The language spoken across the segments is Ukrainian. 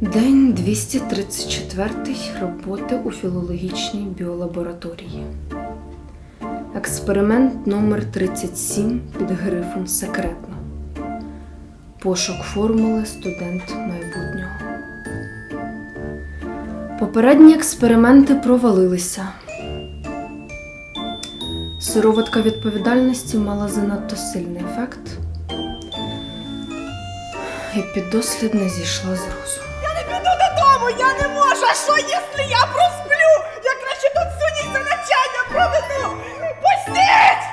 День 234 роботи у філологічній біолабораторії. Експеримент номер 37 під грифом Секретно. Пошук формули студент майбутнього. Попередні експерименти провалилися. Сироватка відповідальності мала занадто сильний ефект. І піддослідна зійшла з розуму. Я не я не можу. А що, якщо я просплю? Я краще тут всю ніч за навчання проведу. Пустіть!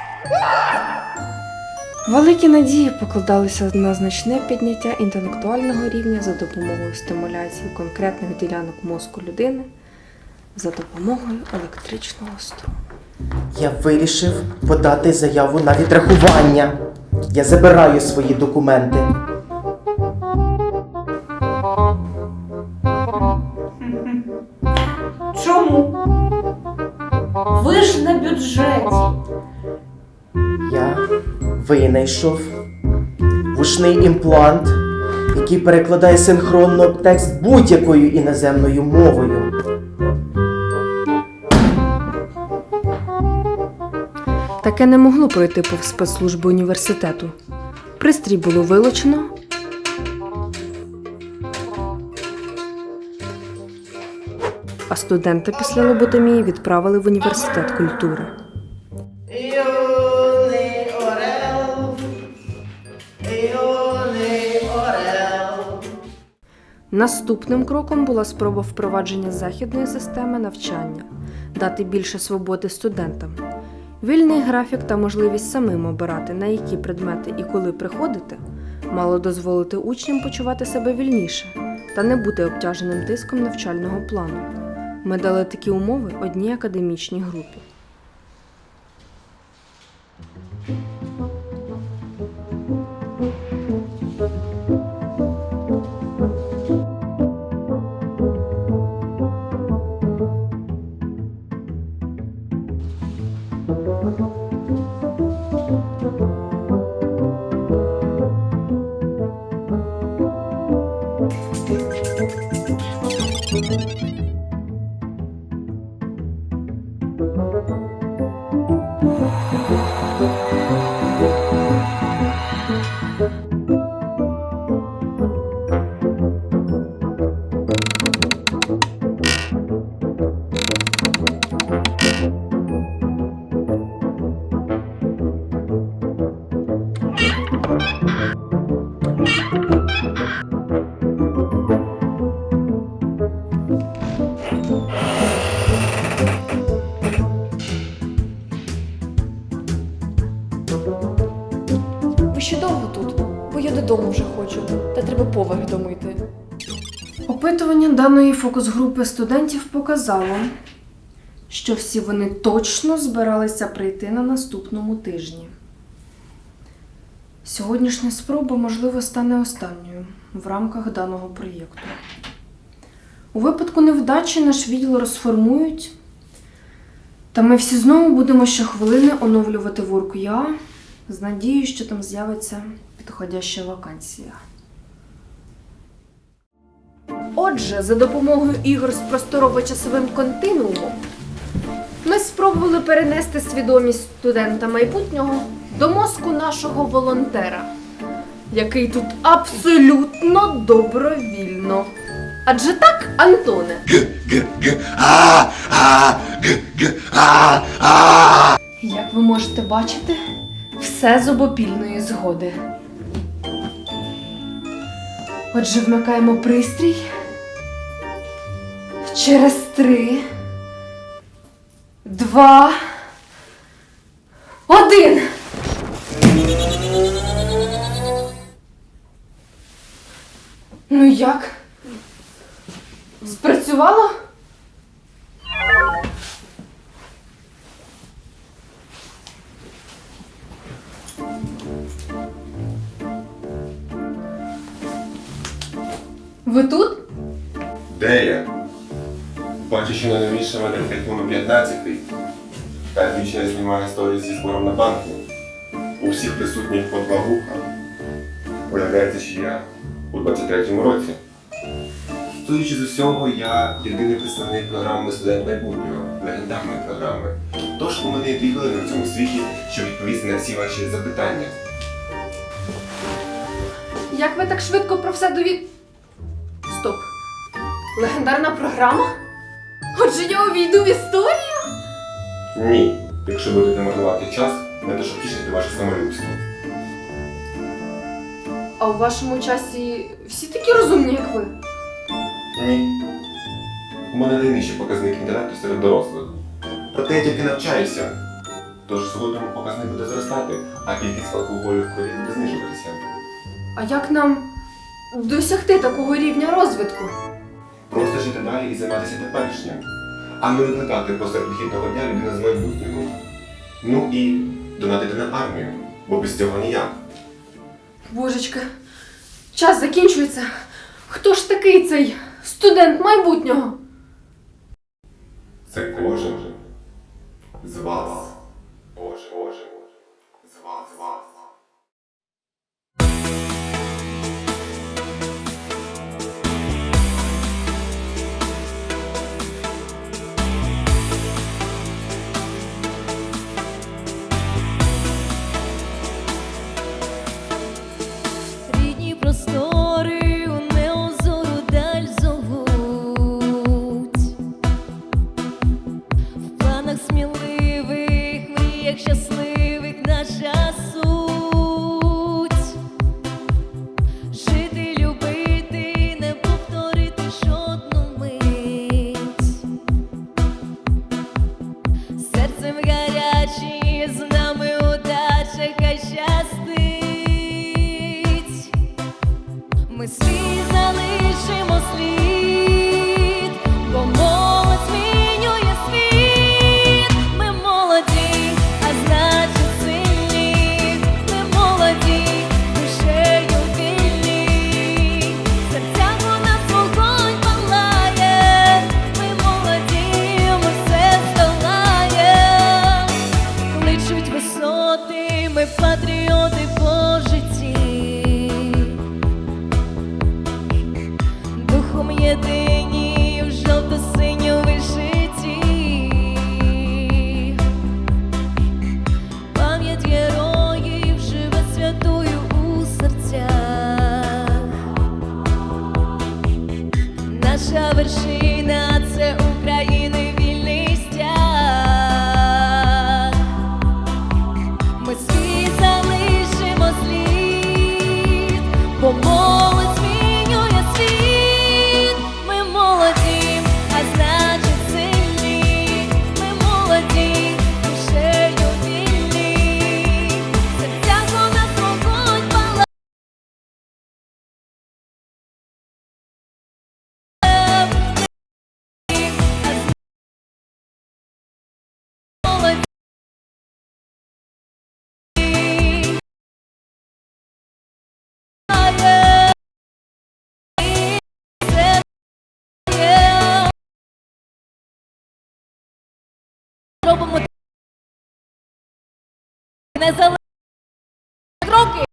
Великі надії покладалися на значне підняття інтелектуального рівня за допомогою стимуляції конкретних ділянок мозку людини за допомогою електричного струму. Я вирішив подати заяву на відрахування. Я забираю свої документи. Винайшов вушний імплант, який перекладає синхронно текст будь-якою іноземною мовою. Таке не могло пройти повз спецслужби університету. Пристрій було вилучено. А студента після лоботомії відправили в університет культури. Наступним кроком була спроба впровадження західної системи навчання, дати більше свободи студентам. Вільний графік та можливість самим обирати, на які предмети і коли приходити, мало дозволити учням почувати себе вільніше та не бути обтяженим тиском навчального плану. Ми дали такі умови одній академічній групі. Ви ще довго тут? Бо я додому вже хочу, та треба поверх домити. Опитування даної фокус-групи студентів показало, що всі вони точно збиралися прийти на наступному тижні. Сьогоднішня спроба, можливо, стане останньою в рамках даного проєкту. У випадку невдачі наш відділ розформують, та ми всі знову будемо щохвилини оновлювати WorkUA з надією, що там з'явиться підходяща вакансія. Отже, за допомогою ігор з просторово-часовим континуумом ми спробували перенести свідомість студента майбутнього до мозку нашого волонтера, який тут абсолютно добровільно. Адже так, Антоне? Як ви можете бачити, все з обопільної згоди. Отже, вмикаємо пристрій. Через три, два, один. Ну як? Спрацювало? Ви тут? Де я? Бачу, що найновішими дефектами 15 Та дівчина знімає сторіс зі збором на банку. У всіх присутніх по два вуха. Виявляється, що я у 23-му році. Судячи з усього, я єдиний представник програми студент майбутнього, легендарної програми. Тож у мене є дві хвилини в цьому світі, щоб відповісти на всі ваші запитання. Як ви так швидко про все довід... Легендарна програма? Отже, я увійду в історію? Ні, якщо будете марнувати час, не те, щоб тішити ваше самолюбство. А у вашому часі всі такі розумні, як ви. Ні. У мене найнижчий показник інтелекту серед дорослих. Проте я тільки навчаюся. Тож згодом показник буде зростати, а кількість алкоголю в крові буде знижуватися. А як нам досягти такого рівня розвитку? Просто жити далі і займатися теперішнім, а не викликати посеред вихідного дня людина з майбутнього. Ну і донатити на армію, бо без цього ніяк. Божечка, час закінчується. Хто ж такий цей студент майбутнього? Це кожен з вас. Щасливих наша суть. Жити, любити, не повторити жодну мить. Серцем гарячі, з нами удача хай щастить. Ми свій залишимо слід, minha tristeza. Незалежні кроки.